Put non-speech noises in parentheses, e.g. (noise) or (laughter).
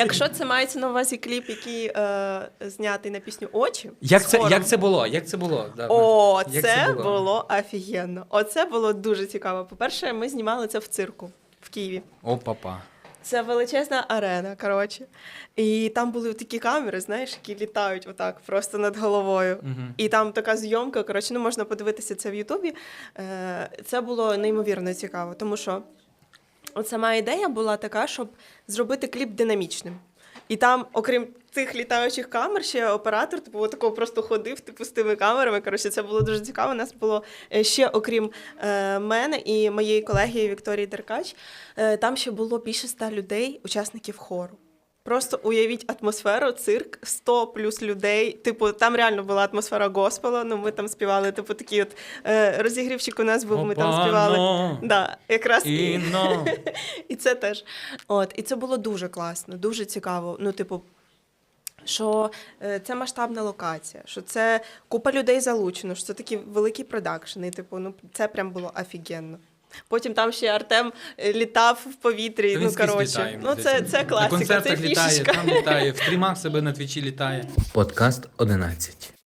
Якщо це мається на увазі кліп, який е, знятий на пісню Очі. Як це, як це було? Як це було? Да, О, Як це, було? офігенно. Оце було дуже цікаво. По-перше, ми знімали це в цирку в Києві. О, папа. Це величезна арена, коротше. І там були такі камери, знаєш, які літають отак просто над головою. Мгм. І там така зйомка, коротше, ну можна подивитися це в Ютубі. Е, Це було неймовірно цікаво, тому що от сама ідея була така, щоб зробити кліп динамічним. І там, окрім цих літаючих камер, ще оператор типу, такого просто ходив типу, з тими камерами. Коротше, це було дуже цікаво. У нас було е, ще, окрім е, мене і моєї колеги Вікторії Деркач, е, там ще було більше ста людей, учасників хору. Просто уявіть атмосферу, цирк, 100 плюс людей. Типу, там реально була атмосфера госпела. Ну, ми там співали, типу, такий от е, розігрівчик у нас був, ми там співали. Да, якраз і, (laughs) і це теж. От, і це було дуже класно, дуже цікаво. Ну, типу, що е, це масштабна локація, що це купа людей залучено, що це такі великі продакшени. Типу, ну це прям було офігенно. Потім там ще Артем е, літав в повітрі. Та він ну коротше, літає, ну це, це класика, На концертах це літає, там літає, в стрімах себе на твічі літає. Подкаст 11.